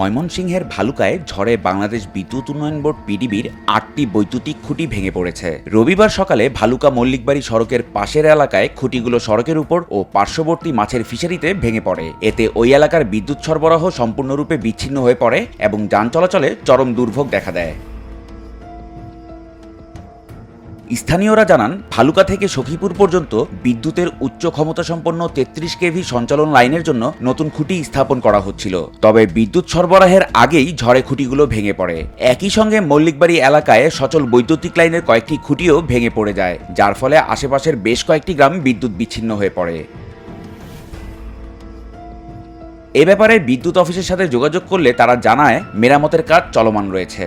ময়মনসিংহের ভালুকায় ঝড়ে বাংলাদেশ বিদ্যুৎ উন্নয়ন বোর্ড পিডিবির আটটি বৈদ্যুতিক খুঁটি ভেঙে পড়েছে। রবিবার সকালে ভালুকা মল্লিকবাড়ি সড়কের পাশের এলাকায় খুঁটিগুলো সড়কের উপর ও পার্শ্ববর্তী মাছের ফিশারিতে ভেঙে পড়ে। এতে ওই এলাকার বিদ্যুৎ সরবরাহ সম্পূর্ণরূপে বিচ্ছিন্ন হয়ে পড়ে এবং যান চলাচলে চরম দুর্ভোগ দেখা দেয়। স্থানীয়রা জানান, ভালুকা থেকে সখীপুর পর্যন্ত বিদ্যুতের উচ্চ ক্ষমতা সম্পন্ন তেত্রিশ কেভি সঞ্চালন লাইনের জন্য নতুন খুঁটি স্থাপন করা হচ্ছিল। তবে বিদ্যুৎ সরবরাহের আগেই ঝড়ে খুঁটিগুলো ভেঙে পড়ে। একই সঙ্গে মল্লিকবাড়ি এলাকায় সচল বৈদ্যুতিক লাইনের কয়েকটি খুঁটিও ভেঙে পড়ে যায়, যার ফলে আশেপাশের বেশ কয়েকটি গ্রাম বিদ্যুৎ বিচ্ছিন্ন হয়ে পড়ে। এ ব্যাপারে বিদ্যুৎ অফিসের সাথে যোগাযোগ করলে তারা জানায়, মেরামতের কাজ চলমান রয়েছে।